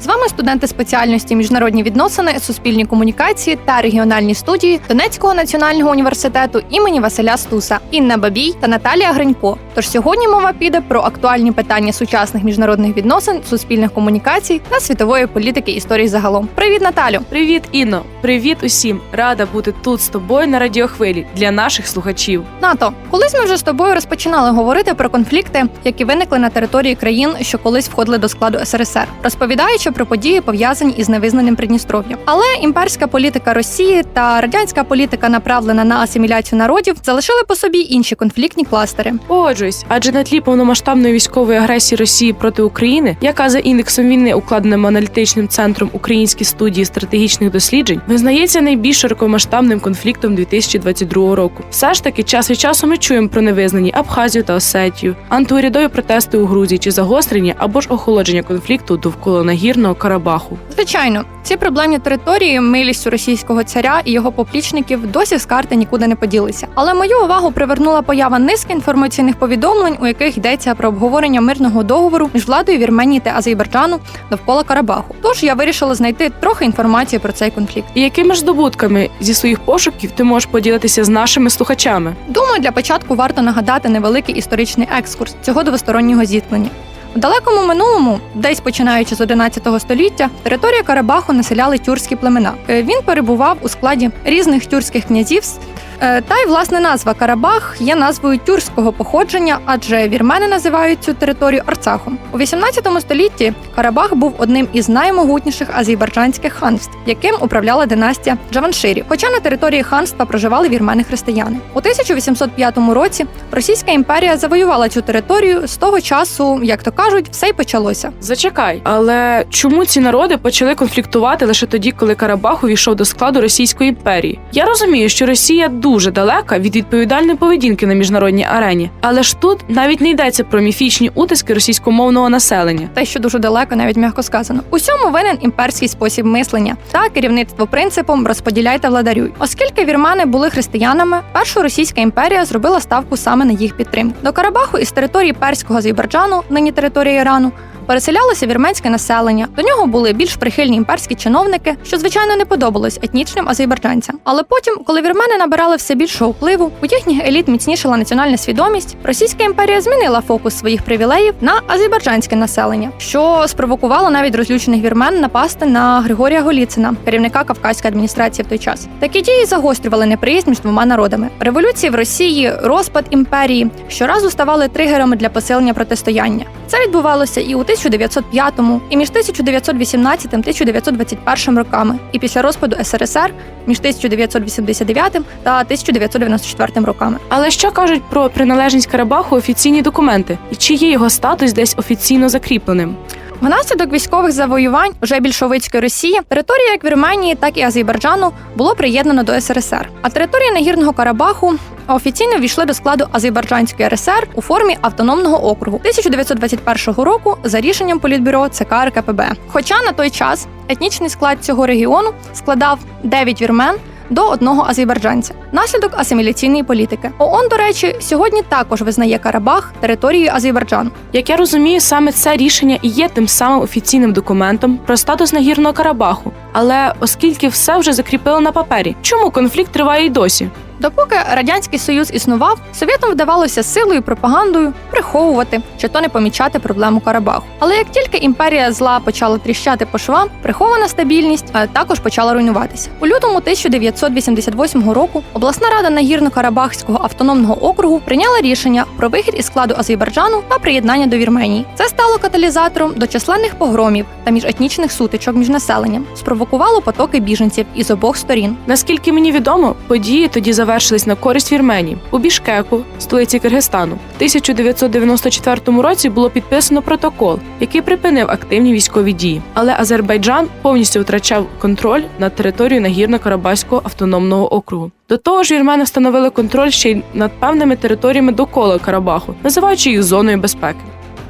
З вами студенти спеціальності міжнародні відносини, суспільні комунікації та регіональні студії Донецького національного університету імені Василя Стуса, Інна Бабій та Наталія Гринько. Тож сьогодні мова піде про актуальні питання сучасних міжнародних відносин, суспільних комунікацій та світової політики історії загалом. Привіт, Наталю! Привіт, Інно! Привіт усім! Рада бути тут з тобою на радіохвилі для наших слухачів. НАТО, колись ми вже з тобою розпочинали говорити про конфлікти, які виникли на території країн, що колись входили до складу СРСР, розповідаючи про події, пов'язані із невизнаним Придністров'ям. Але імперська політика Росії та радянська політика, направлена на асиміляцію народів, залишили по собі інші конфліктні кластери. Погоджуюсь, адже на тлі повномасштабної військової агресії Росії проти України, яка за індексом війни укладеним аналітичним центром Українські студії стратегічних досліджень, визнається найбільш широкомасштабним конфліктом 2022 року. Все ж таки, час від часу ми чуємо про невизнані Абхазію та Осетію, антиурядові протести у Грузії чи загострення або ж охолодження конфлікту довкола нагірного Карабаху. Звичайно, ці проблемні території милістю російського царя і його поплічників досі з карти нікуди не поділися. Але мою увагу привернула поява низки інформаційних повідомлень, у яких йдеться про обговорення мирного договору між владою Вірменії та Азербайджану довкола Карабаху. Тож я вирішила знайти трохи інформації про цей конфлікт. І якими ж здобутками зі своїх пошуків ти можеш поділитися з нашими слухачами? Думаю, для початку варто нагадати невеликий історичний екскурс цього двостороннього зіткнення. У далекому минулому, десь починаючи з 11 століття, територію Карабаху населяли тюркські племена. Е, Він перебував у складі різних тюркських князівств. Е, Та й власне назва Карабах є назвою тюркського походження, адже вірмени називають цю територію Арцахом. У 18 столітті Карабах був одним із наймогутніших азербайджанських ханств, яким управляла династія Джаванширів. Хоча на території ханства проживали вірмени-християни. У 1805 році Російська імперія завоювала цю територію. З того часу, як то кажуть, все й почалося. Зачекай, але чому ці народи почали конфліктувати лише тоді, коли Карабах увійшов до складу Російської імперії? Я розумію, що Росія далека від відповідальної поведінки на міжнародній арені, але ж тут навіть не йдеться про міфічні утиски російськомовного населення. те, що дуже далеко, навіть м'яко сказано. Усьому винен імперський спосіб мислення та керівництво принципом розподіляй та владарюй. Оскільки вірмани були християнами, перша російська імперія зробила ставку саме на їх підтримку. До Карабаху із території перського Азербайджану, нині території Ірану. Переселялося вірменське населення. До нього були більш прихильні імперські чиновники, що звичайно не подобалось етнічним азербайджанцям. Але потім, коли вірмени набирали все більшого впливу, у їхніх еліт міцнішала національна свідомість, Російська імперія змінила фокус своїх привілеїв на азербайджанське населення, що спровокувало навіть розлючених вірмен напасти на Григорія Голіцина, керівника Кавказької адміністрації в той час. Такі дії загострювали неприязнь між двома народами. Революції в Росії, розпад імперії щоразу ставали тригерами для посилення протистояння. Це відбувалося і у 1905, і між 1918 1921 роками, і після розпаду СРСР між 1989 та 1994 роками. Але що кажуть про приналежність Карабаху офіційні документи? І чи є його статус десь офіційно закріпленим? Внаслідок військових завоювань вже більшовицької Росії територія як Вірменії, так і Азербайджану було приєднано до СРСР. А території Нагірного Карабаху офіційно ввійшли до складу Азербайджанської РСР у формі автономного округу 1921 року за рішенням політбюро ЦК РКПБ. Хоча на той час етнічний склад цього регіону складав 9 вірмен. До одного азербайджанця наслідок асиміляційної політики. ООН, до речі, сьогодні також визнає Карабах територією Азербайджану. Як я розумію, саме це рішення і є тим самим офіційним документом про статус нагірного Карабаху. Але оскільки все вже закріпили на папері, чому конфлікт триває й досі? Допоки радянський союз існував, совєтам вдавалося силою пропагандою приховувати чи то не помічати проблему Карабаху. Але як тільки імперія зла почала тріщати по швам, прихована стабільність е, також почала руйнуватися. У лютому 1988 року обласна рада Нагірно-Карабахського автономного округу прийняла рішення про вихід із складу Азербайджану та приєднання до Вірменії. Це стало каталізатором до численних погромів та міжетнічних сутичок між населенням, спровокувало потоки біженців із обох сторін. Наскільки мені відомо, події тоді завершилися завершились на користь Вірменії. У Бішкеку, столиці Киргизстану, в 1994 році було підписано протокол, який припинив активні військові дії. Але Азербайджан повністю втрачав контроль над територією Нагірно-Карабаського автономного округу. До того ж, вірмени встановили контроль ще й над певними територіями довкола Карабаху, називаючи їх зоною безпеки.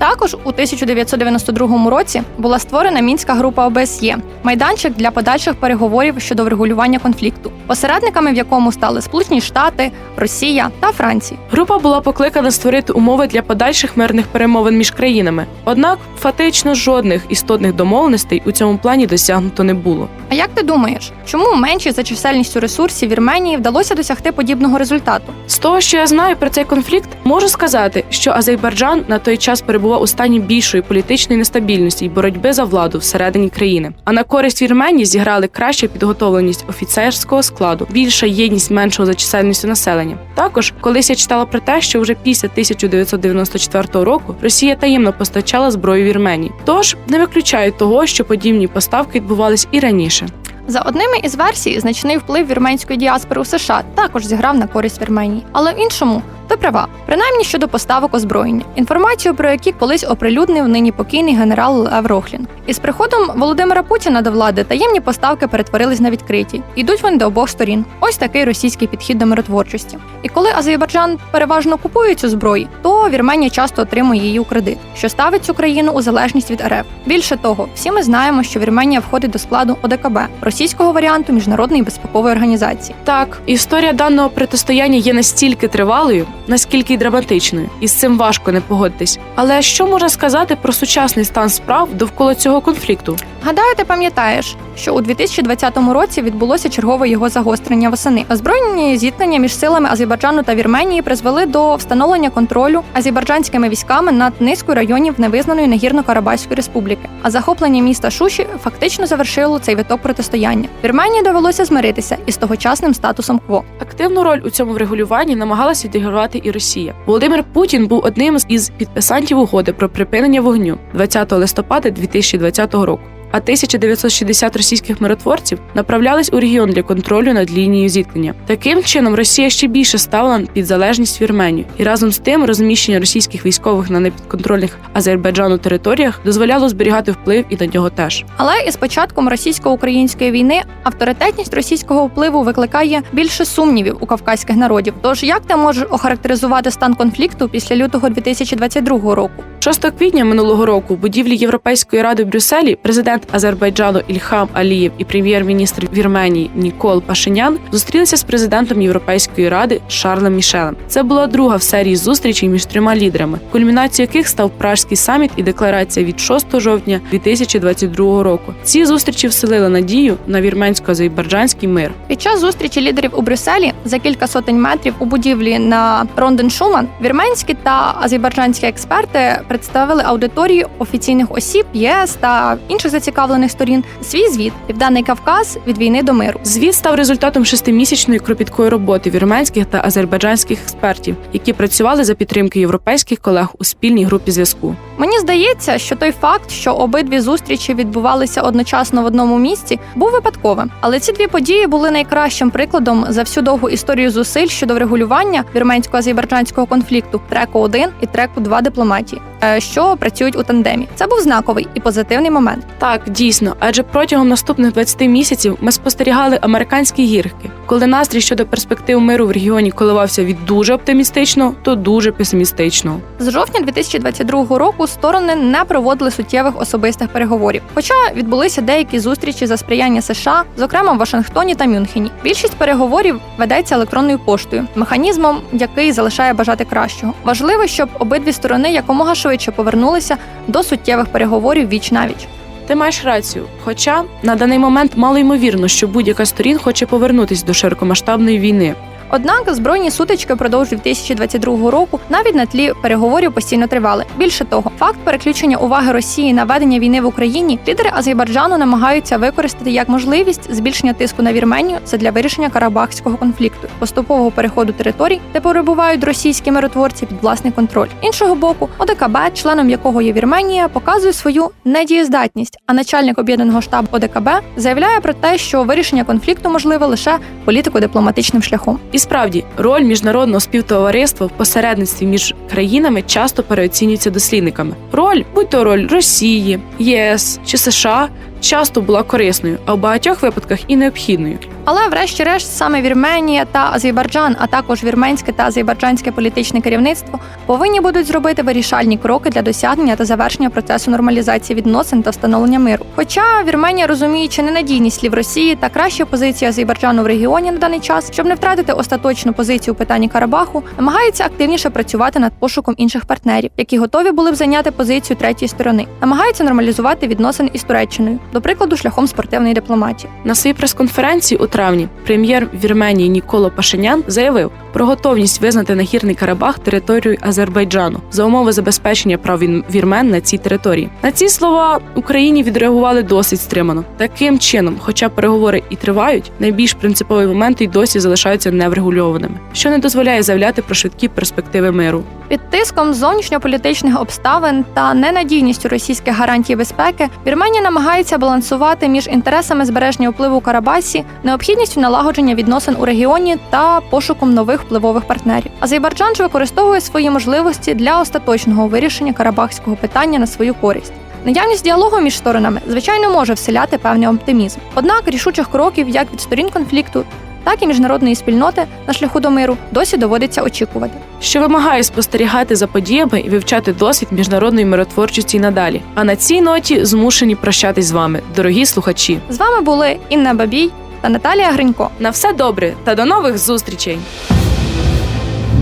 Також у 1992 році була створена мінська група ОБСЄ майданчик для подальших переговорів щодо врегулювання конфлікту, посередниками в якому стали Сполучені Штати, Росія та Франція. Група була покликана створити умови для подальших мирних перемовин між країнами. Однак фактично жодних істотних домовленостей у цьому плані досягнуто не було. А як ти думаєш, чому менші за чисельністю ресурсів Вірменії вдалося досягти подібного результату? З того, що я знаю про цей конфлікт, можу сказати, що Азербайджан на той час перебував у стані більшої політичної нестабільності й боротьби за владу всередині країни. А на користь Вірменії зіграли краща підготовленість офіцерського складу, більша єдність меншого за чисельністю населення. Також колись я читала про те, що вже після 1994 року Росія таємно постачала зброю Вірменії. Тож не виключають того, що подібні поставки відбувались і раніше. За одними із версій, значний вплив вірменської діаспори у США також зіграв на користь Вірменії, але в іншому ти права, принаймні щодо поставок озброєння, інформацію про які колись оприлюднив нині покійний генерал Лев Рохлін. Із приходом Володимира Путіна до влади таємні поставки перетворились на відкриті. Йдуть вони до обох сторін. Ось такий російський підхід до миротворчості. І коли Азербайджан переважно купує цю зброю, то Вірменія часто отримує її у кредит, що ставить цю країну у залежність від РФ. Більше того, всі ми знаємо, що Вірменія входить до складу ОДКБ російського варіанту міжнародної безпекової організації. Так, історія даного протистояння є настільки тривалою, наскільки й драматичною, і з цим важко не погодитись. Але що можна сказати про сучасний стан справ довкола цього конфлікту? Гадаю, ти пам'ятаєш, що у 2020 році відбулося чергове його загострення восени. Озброєні зіткнення між силами Азербайджану та Вірменії призвели до встановлення контролю азербайджанськими військами над низкою районів невизнаної Нагірно-Карабаської республіки. А захоплення міста Шуші фактично завершило цей виток протистояння. Вірменії довелося змиритися із тогочасним статусом кво. Активну роль у цьому врегулюванні намагалася відігравати і Росія. Володимир Путін був одним із підписантів угоди про припинення вогню 20 листопада 2020 року. А 1960 російських миротворців направлялись у регіон для контролю над лінією зіткнення. Таким чином Росія ще більше ставила під залежність Вірменію, і разом з тим розміщення російських військових на непідконтрольних Азербайджану територіях дозволяло зберігати вплив і на нього теж. Але із початком російсько-української війни авторитетність російського впливу викликає більше сумнівів у кавказьких народів. Тож як ти можеш охарактеризувати стан конфлікту після лютого 2022 року? 6 квітня минулого року в будівлі Європейської ради в Брюсселі президент Азербайджану Ільхам Алієв і прем'єр-міністр Вірменії Нікол Пашинян зустрілися з президентом Європейської ради Шарлем Мішелем. Це була друга в серії зустрічей між трьома лідерами, кульмінацією яких став Пражський саміт і декларація від 6 жовтня 2022 року. Ці зустрічі вселили надію на вірменсько-азербайджанський мир. Під час зустрічі лідерів у Брюсселі за кілька сотень метрів у будівлі на Ронден Шуман вірменські та азербайджанські експерти представили аудиторії офіційних осіб ЄС та інших зацікавлених сторін свій звіт Південний Кавказ від війни до миру. Звіт став результатом шестимісячної кропіткої роботи вірменських та азербайджанських експертів, які працювали за підтримки європейських колег у спільній групі зв'язку. Мені здається, що той факт, що обидві зустрічі відбувалися одночасно в одному місці, був випадковим. Але ці дві події були найкращим прикладом за всю довгу історію зусиль щодо врегулювання вірменсько-азербайджанського конфлікту треку 1 і треку 2 дипломатії, що працюють у тандемі. Це був знаковий і позитивний момент. Так, дійсно, адже протягом наступних 20 місяців ми спостерігали американські гірки, коли настрій щодо перспектив миру в регіоні коливався від дуже оптимістичного до дуже песимістичного. З жовтня 2022 року сторони не проводили суттєвих особистих переговорів, хоча відбулися деякі зустрічі за сприяння США, зокрема в Вашингтоні та Мюнхені. Більшість переговорів ведеться електронною поштою, механізмом, який залишає бажати кращого. Важливо, щоб обидві сторони якомога швидше повернулися до суттєвих переговорів віч навіч. Ти маєш рацію. Хоча на даний момент мало ймовірно, що будь-яка сторін хоче повернутись до широкомасштабної війни. Однак збройні сутички впродовж 2022 року навіть на тлі переговорів постійно тривали. Більше того, факт переключення уваги Росії на ведення війни в Україні лідери Азербайджану намагаються використати як можливість збільшення тиску на Вірменію задля вирішення карабахського конфлікту, поступового переходу територій, де перебувають російські миротворці під власний контроль. Іншого боку, ОДКБ, членом якого є Вірменія, показує свою недієздатність. А начальник об'єднаного штабу ОДКБ заявляє про те, що вирішення конфлікту можливе лише політико-дипломатичним шляхом. І справді, роль міжнародного співтовариства в посередництві між країнами часто переоцінюється дослідниками. Роль, будь то роль Росії, ЄС чи США, часто була корисною, а в багатьох випадках і необхідною. Але, врешті-решт, саме Вірменія та Азербайджан, а також вірменське та азербайджанське політичне керівництво повинні будуть зробити вирішальні кроки для досягнення та завершення процесу нормалізації відносин та встановлення миру. Хоча Вірменія, розуміючи ненадійність слів Росії та кращу позицію Азербайджану в регіоні на даний час, щоб не втратити остаточну позицію у питанні Карабаху, намагається активніше працювати над пошуком інших партнерів, які готові були б зайняти позицію третьої сторони, намагається нормалізувати відносини із Туреччиною, до прикладу, шляхом спортивної дипломатії. На своїй прес-конференції у травні прем'єр Вірменії Ніколо Пашинян заявив про готовність визнати Нагірний Карабах територією Азербайджану за умови забезпечення прав вірмен на цій території. На ці слова Україні відреагували досить стримано. Таким чином, хоча переговори і тривають, найбільш принципові моменти й досі залишаються неврегульованими, що не дозволяє заявляти про швидкі перспективи миру. Під тиском зовнішньополітичних обставин та ненадійністю російських гарантій безпеки Вірменія намагається балансувати між інтересами збереження впливу Карабасі, необхідністю налагодження відносин у регіоні та пошуком нових впливових партнерів. Азербайджан ж використовує свої можливості для остаточного вирішення карабахського питання на свою користь. Наявність діалогу між сторонами, звичайно, може вселяти певний оптимізм. Однак рішучих кроків як від сторін конфлікту, так і міжнародної спільноти на шляху до миру досі доводиться очікувати. що вимагає спостерігати за подіями і вивчати досвід міжнародної миротворчості й надалі. А на цій ноті змушені прощатись з вами, дорогі слухачі. З вами були Інна Бабій та Наталія Гринько. На все добре та до нових зустрічей!